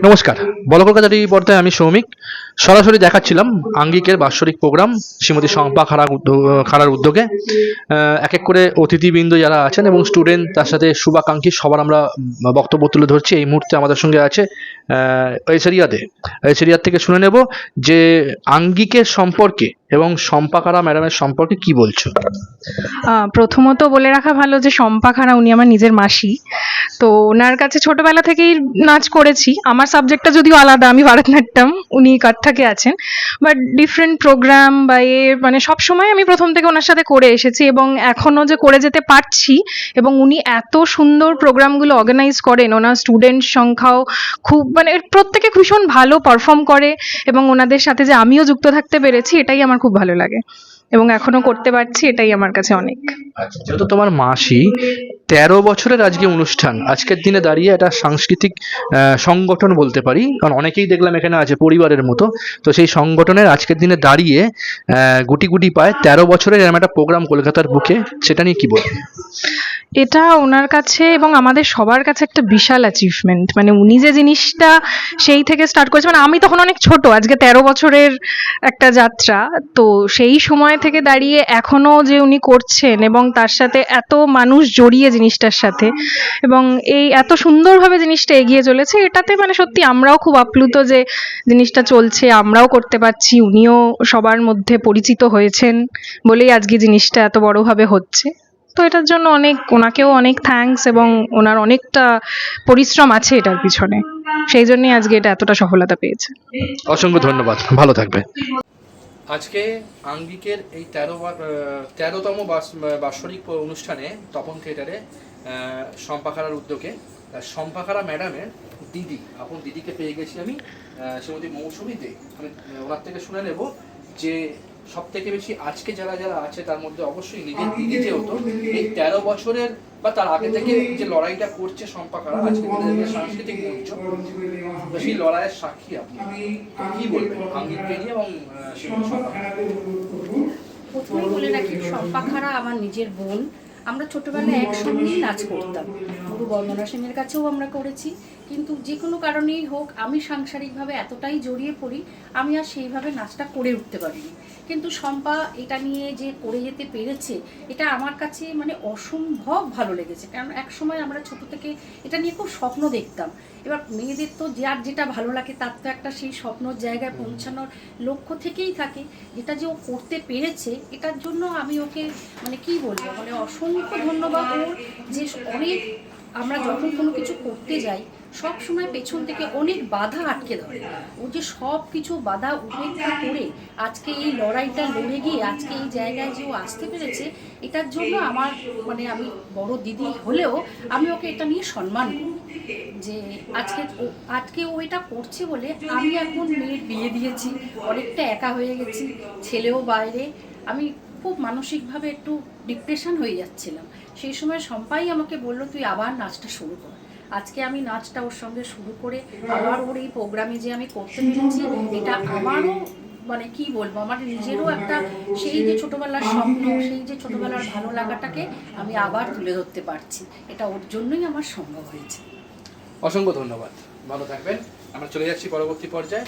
নমস্কার। বল কলকাতা টিভি পর্দায় আমি সৌমিক। সরাসরি দেখাচ্ছিলাম আঙ্গিকের বাৎসরিক প্রোগ্রাম শ্রীমতী শম্পা খাড়া খাড়ার উদ্যোগে। এক এক করে অতিথিবৃন্দ যারা আছেন এবং স্টুডেন্ট তার সাথে শুভাকাঙ্ক্ষী সবার আমরা বক্তব্য তুলে ধরছি। এই মুহূর্তে আমাদের সঙ্গে আছে এসেরিয়াতে এসেরিয়ার থেকে শুনে নেব যে আঙ্গিকের সম্পর্কে এবং শম্পা খাড়া ম্যাডামের সম্পর্কে কি বলছো? প্রথমত বলে রাখা ভালো যে শম্পা খাড়া উনি আমার নিজের মাসি। তো ওনার কাছে ছোটবেলা থেকেই নাচ করেছি। আমার সাবজেক্টটা যদিও আলাদা, আমি ভারতনাট্যম, উনি কাত্থাকে আছেন। বাট ডিফারেন্ট প্রোগ্রাম বা এ মানে সব সময় আমি প্রথম থেকে ওনার সাথে করে এসেছি এবং এখনও যে করে যেতে পারছি এবং উনি এত সুন্দর প্রোগ্রামগুলো অর্গানাইজ করেন, ওনার স্টুডেন্ট সংখ্যাও খুব মানে প্রত্যেকে ভীষণ ভালো পারফর্ম করে এবং ওনাদের সাথে যে আমিও যুক্ত থাকতে পেরেছি, এটাই আমার খুব ভালো লাগে। এবং এখনও করতে পারছি, এটাই আমার কাছে অনেক। আচ্ছা যেহেতু তোমার মাসি তেরো বছরের আজকে অনুষ্ঠান, আজকের দিনে দাঁড়িয়ে একটা সাংস্কৃতিক সংগঠন বলতে পারি, কারণ অনেকেই দেখলাম এখানে আছে পরিবারের মতো, তো সেই সংগঠনের আজকের দিনে দাঁড়িয়ে গুটি গুটি পায়। তেরো বছরের এরকম একটা প্রোগ্রাম কলকাতার বুকে, সেটা নিয়ে কি বলবে? এটা ওনার কাছে এবং আমাদের সবার কাছে একটা বিশাল অ্যাচিভমেন্ট মানে উনি যে জিনিসটা সেই থেকে স্টার্ট করেছে মানে আমি তখন অনেক ছোট, আজকে তেরো বছরের একটা যাত্রা। তো সেই সময় থেকে দাঁড়িয়ে এখনও যে উনি করছেন এবং তার সাথে এত মানুষ জড়িয়ে জিনিসটার সাথে এবং এই এত সুন্দরভাবে জিনিসটা এগিয়ে চলেছে, এটাতে মানে সত্যি আমরাও খুব আপ্লুত যে জিনিসটা চলছে, আমরাও করতে পারছি, উনিও সবার মধ্যে পরিচিত হয়েছেন বলেই আজকে জিনিসটা এত বড়ভাবে হচ্ছে। তো এটার জন্য অনেক ওনাকেও অনেক থ্যাঙ্কস এবং ওনার অনেকটা পরিশ্রম আছে এটার পিছনে। সেই জন্যই আজকে এটা এতটা সফলতা পেয়েছে। অসংখ্য ধন্যবাদ। ভালো থাকবে। আজকে আঙ্গিকের এই তেরো তেরোতম বাৎসরিক অনুষ্ঠানে তপন থিয়েটারে সম্পাখারার উদ্যোগে সম্পাখারা ম্যাডামের দিদি আপন দিদিকে পেয়ে গেছি আমি শ্রীমতী মৌসুমী দে। আমি ওনার থেকে শুনে নেব যে সব থেকে বেশি আজকে যারা যারা আছে তার মধ্যে অবশ্যই নিজের দিদি যেহেতু এই তেরো বছরের বা তার আগে থেকে যে লড়াইটা করছে সম্পাখারা আজকে যে সাংস্কৃতিক মঞ্চ সেই লড়াইয়ের সাক্ষী আপনি। কি বলবেন? আঙ্গিককে নিয়ে এবং প্রথমেই বলে রাখি সম্পাখারা আমার নিজের বোন। আমরা ছোটবেলায় একসঙ্গেই নাচ করতাম। গুরু বর্মনা সেনের কাছেও আমরা করেছি। কিন্তু যে কোনো কারণেই হোক আমি সাংসারিকভাবে এতটাই জড়িয়ে পড়ি আমি আর সেইভাবে নাচটা করে উঠতে পারিনি। কিন্তু শম্পা এটা নিয়ে যে করে যেতে পেরেছে এটা আমার কাছে মানে অসম্ভব ভালো লেগেছে। কারণ এক সময় আমরা ছোট থেকে এটা নিয়ে খুব স্বপ্ন দেখতাম। এবার মেয়েদের তো যার যেটা ভালো লাগে তার তো একটা সেই স্বপ্নর জায়গায় পৌঁছানোর লক্ষ্য থেকেই থাকে। যেটা যে ও করতে পেরেছে এটার জন্য আমি ওকে মানে কি বলব? মানে অসংখ্য ধন্যবাদ ওর যে অনেক আমরা যখন কোনো কিছু করতে যাই, সব সময় পেছন থেকে অনেক বাধা আটকে ধরে। ও যে সব কিছু বাধা উপেক্ষা করে আজকে এই লড়াইটা লড়ে গিয়ে, আজকে এই জায়গায় যে ও আসতে পেরেছে, এটার জন্য আমার মানে আমি বড় দিদি হলেও আমি ওকে এটা নিয়ে সম্মান করি। যে আজকে আজকে ও এটা করছে বলে আমি এখন মেয়ের বিয়ে দিয়েছি, অনেকটা একা হয়ে গেছি, ছেলেও বাইরে। আমি খুব মানসিকভাবে একটু ডিপ্রেশন হয়ে যাচ্ছিলাম। সেই সময় সম্পাই আমাকে বলল, তুই আবার নাচটা শুরু কর। আজকে আমি নাচটা ওর সঙ্গে শুরু করে আবার ওর এই প্রোগ্রামে যে আমি করতে পেরেছি, এটা আমারও মানে কি বলব, আমার নিজেরও একটা সেই যে ছোটবেলার স্বপ্ন, সেই যে ছোটবেলার ভালো লাগাটাকে আমি আবার তুলে ধরতে পারছি। এটা ওর জন্যই আমার সম্ভব হয়েছে। অসংখ্য ধন্যবাদ। ভালো থাকবেন। আমরা চলে যাচ্ছি পরবর্তী পর্যায়ে।